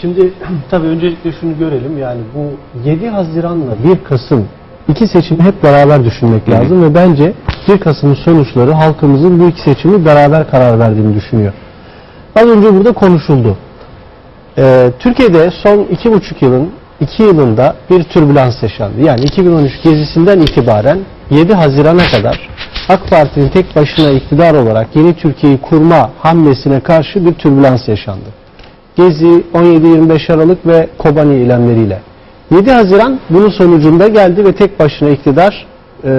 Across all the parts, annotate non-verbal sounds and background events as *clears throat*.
Şimdi *clears throat* tabii öncelikle şunu görelim yani bu 7 Haziran'la 1 Kasım iki seçimi hep beraber düşünmek Hı hı. lazım ve bence 1 Kasım'ın sonuçları halkımızın bu iki seçimi beraber karar verdiğini düşünüyor. Az önce burada konuşuldu. Ee, Türkiye'de son 2,5 yılın 2 yılında bir türbülans yaşandı. Yani 2013 gezisinden itibaren 7 Haziran'a kadar AK Parti'nin tek başına iktidar olarak yeni Türkiye'yi kurma hamlesine karşı bir türbülans yaşandı. Gezi 17-25 Aralık ve Kobani eylemleriyle. 7 Haziran bunun sonucunda geldi ve tek başına iktidar e,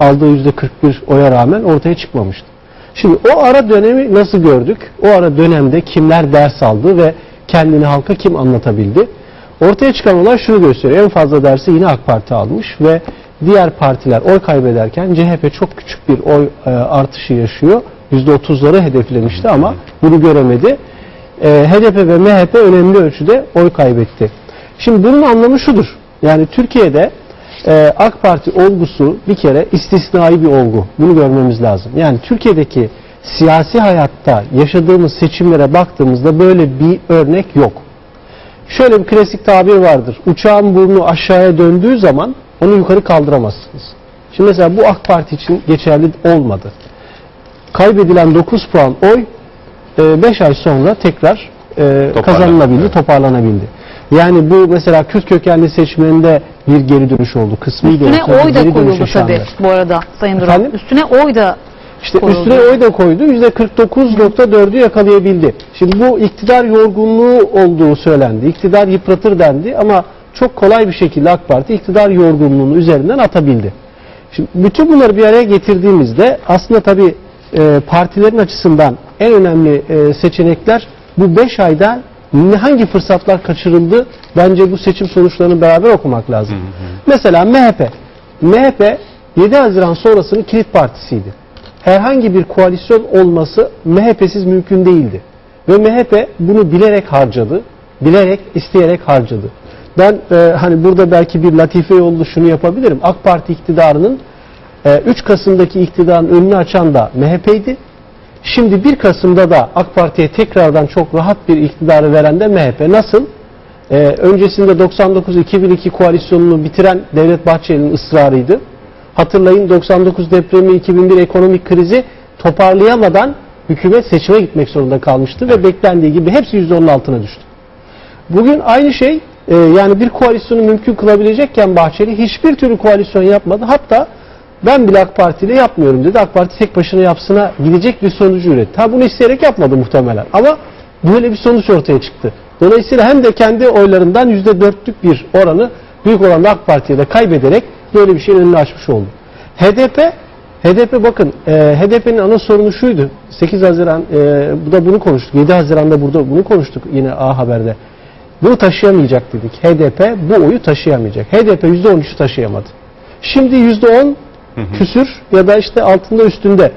aldığı %41 oya rağmen ortaya çıkmamıştı. Şimdi o ara dönemi nasıl gördük? O ara dönemde kimler ders aldı ve kendini halka kim anlatabildi? Ortaya çıkan olay şunu gösteriyor. En fazla dersi yine AK Parti almış ve diğer partiler oy kaybederken CHP çok küçük bir oy e, artışı yaşıyor. %30'ları hedeflemişti ama bunu göremedi. E, HDP ve MHP önemli ölçüde oy kaybetti. Şimdi bunun anlamı şudur. Yani Türkiye'de e, AK Parti olgusu bir kere istisnai bir olgu. Bunu görmemiz lazım. Yani Türkiye'deki siyasi hayatta yaşadığımız seçimlere baktığımızda böyle bir örnek yok. Şöyle bir klasik tabir vardır. Uçağın burnu aşağıya döndüğü zaman onu yukarı kaldıramazsınız. Şimdi mesela bu AK Parti için geçerli olmadı. Kaybedilen 9 puan oy 5 ay sonra tekrar e, kazanılabildi, evet. toparlanabildi. Yani bu mesela Kürt kökenli seçmeninde bir geri dönüş oldu. Kısmi Üstüne olsa oy da koyuldu tabii bu arada Sayın Duran. Efendim? Üstüne oy da İşte koyuldu. üstüne oy da koydu. %49.4'ü yakalayabildi. Şimdi bu iktidar yorgunluğu olduğu söylendi. İktidar yıpratır dendi ama çok kolay bir şekilde AK Parti iktidar yorgunluğunu üzerinden atabildi. Şimdi bütün bunları bir araya getirdiğimizde aslında tabii e, partilerin açısından en önemli e, seçenekler bu 5 ayda hangi fırsatlar kaçırıldı bence bu seçim sonuçlarını beraber okumak lazım. Mesela MHP. MHP 7 Haziran sonrasının kilit partisiydi. Herhangi bir koalisyon olması MHP'siz mümkün değildi. Ve MHP bunu bilerek harcadı. Bilerek, isteyerek harcadı. Ben e, hani burada belki bir latife yollu şunu yapabilirim. AK Parti iktidarının 3 Kasım'daki iktidarın önünü açan da MHP'ydi. Şimdi 1 Kasım'da da AK Parti'ye tekrardan çok rahat bir iktidarı veren de MHP. Nasıl? Ee, öncesinde 99-2002 koalisyonunu bitiren Devlet Bahçeli'nin ısrarıydı. Hatırlayın 99 depremi, 2001 ekonomik krizi toparlayamadan hükümet seçime gitmek zorunda kalmıştı ve beklendiği gibi hepsi %10'un altına düştü. Bugün aynı şey e, yani bir koalisyonu mümkün kılabilecekken Bahçeli hiçbir türlü koalisyon yapmadı. Hatta ben bile AK Parti ile yapmıyorum dedi. AK Parti tek başına yapsına gidecek bir sonucu üretti. Ha bunu isteyerek yapmadı muhtemelen ama böyle bir sonuç ortaya çıktı. Dolayısıyla hem de kendi oylarından %4'lük bir oranı büyük oranda AK Parti'ye de kaybederek böyle bir şeyin önünü açmış oldu. HDP HDP bakın e, HDP'nin ana sorunu şuydu. 8 Haziran e, bu da bunu konuştuk. 7 Haziran'da burada bunu konuştuk yine A Haber'de. Bunu taşıyamayacak dedik. HDP bu oyu taşıyamayacak. HDP %13'ü taşıyamadı. Şimdi %10 küsür ya da işte altında üstünde.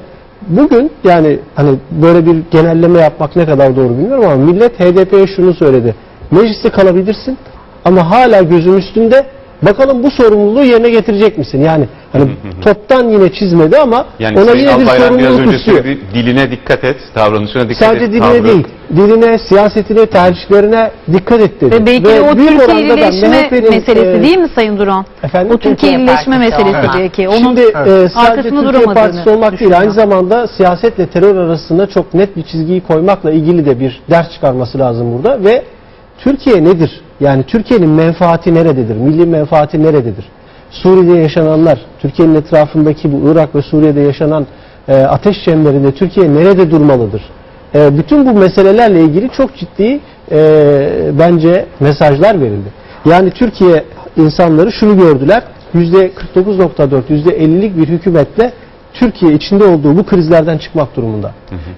Bugün yani hani böyle bir genelleme yapmak ne kadar doğru bilmiyorum ama millet HDP'ye şunu söyledi. Mecliste kalabilirsin ama hala gözüm üstünde. Bakalım bu sorumluluğu yerine getirecek misin? Yani hani toptan yine çizmedi ama Yani ona Sayın yine bir Albayrak biraz sorumluluk önce istiyor. söyledi, diline dikkat et, davranışına dikkat Sadece et. diline tavrı- değil, diline, siyasetine, tercihlerine dikkat et dedi. ve belki de o büyük Türkiye oranda da iyileşme MHP'nin, meselesi e, değil mi Sayın Duran? Efendim? O Türkiye Türkiye iyileşme Partisi meselesi olmak. belki. Onun Şimdi e, sadece arkasında Türkiye duramadığını Partisi olmak değil, aynı zamanda siyasetle terör arasında çok net bir çizgiyi koymakla ilgili de bir ders çıkarması lazım burada ve Türkiye nedir? Yani Türkiye'nin menfaati nerededir? Milli menfaati nerededir? Suriye'de yaşananlar, Türkiye'nin etrafındaki bu Irak ve Suriye'de yaşanan e, ateş çemberinde Türkiye nerede durmalıdır? E, bütün bu meselelerle ilgili çok ciddi e, bence mesajlar verildi. Yani Türkiye insanları şunu gördüler, %49.4, %50'lik bir hükümetle Türkiye içinde olduğu bu krizlerden çıkmak durumunda.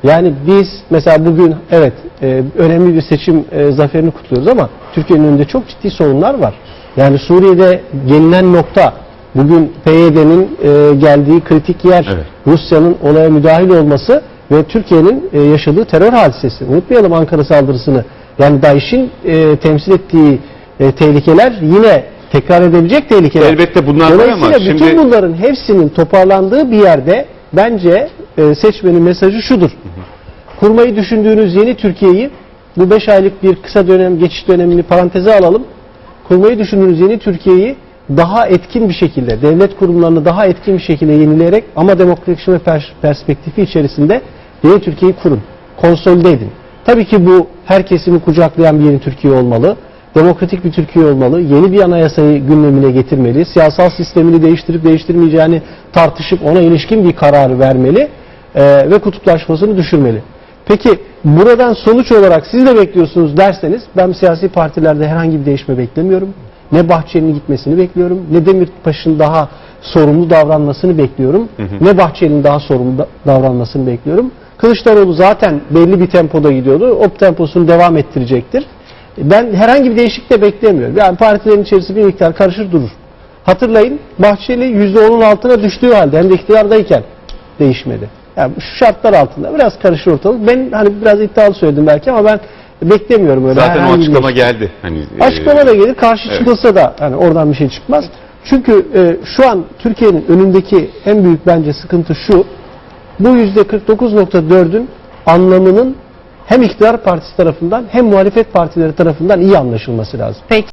Yani biz mesela bugün evet e, önemli bir seçim e, zaferini kutluyoruz ama Türkiye'nin önünde çok ciddi sorunlar var. Yani Suriye'de gelinen nokta bugün PYD'nin e, geldiği kritik yer Evet. Rusya'nın olaya müdahil olması ve Türkiye'nin e, yaşadığı terör hadisesi. Unutmayalım Ankara saldırısını. Yani DAEŞ'in e, temsil ettiği e, tehlikeler yine tekrar edebilecek tehlikeler. Elbette bunlar var ama bütün şimdi bunların hepsinin toparlandığı bir yerde bence e, seçmenin mesajı şudur. Kurmayı düşündüğünüz yeni Türkiye'yi bu 5 aylık bir kısa dönem geçiş dönemini paranteze alalım. Kurmayı düşündüğünüz yeni Türkiye'yi daha etkin bir şekilde, devlet kurumlarını daha etkin bir şekilde yenileyerek ama demokratikleşme pers- perspektifi içerisinde yeni Türkiye'yi kurun. Konsolide edin. Tabii ki bu her kesimi kucaklayan bir yeni Türkiye olmalı. Demokratik bir Türkiye olmalı. Yeni bir anayasayı gündemine getirmeli. Siyasal sistemini değiştirip değiştirmeyeceğini tartışıp ona ilişkin bir karar vermeli. Ee, ve kutuplaşmasını düşürmeli. Peki buradan sonuç olarak siz de bekliyorsunuz derseniz ben siyasi partilerde herhangi bir değişme beklemiyorum. Ne Bahçeli'nin gitmesini bekliyorum, ne Demirtaş'ın daha sorumlu davranmasını bekliyorum, ne Bahçeli'nin daha sorumlu da- davranmasını bekliyorum. Kılıçdaroğlu zaten belli bir tempoda gidiyordu, o temposunu devam ettirecektir. Ben herhangi bir değişiklik de beklemiyorum. Yani partilerin içerisi bir miktar karışır durur. Hatırlayın Bahçeli %10'un altına düştüğü halde hem de iktidardayken değişmedi. Yani şu şartlar altında biraz karışır ortalık. Ben hani biraz iddialı söyledim belki ama ben beklemiyorum öyle. Zaten o açıklama geldi. Hani e, Açıklama da gelir, karşı Evet. çıkılsa da hani oradan bir şey çıkmaz. Çünkü e, şu an Türkiye'nin önündeki en büyük bence sıkıntı şu. Bu %49.4'ün anlamının hem iktidar partisi tarafından hem muhalefet partileri tarafından iyi anlaşılması lazım. Peki.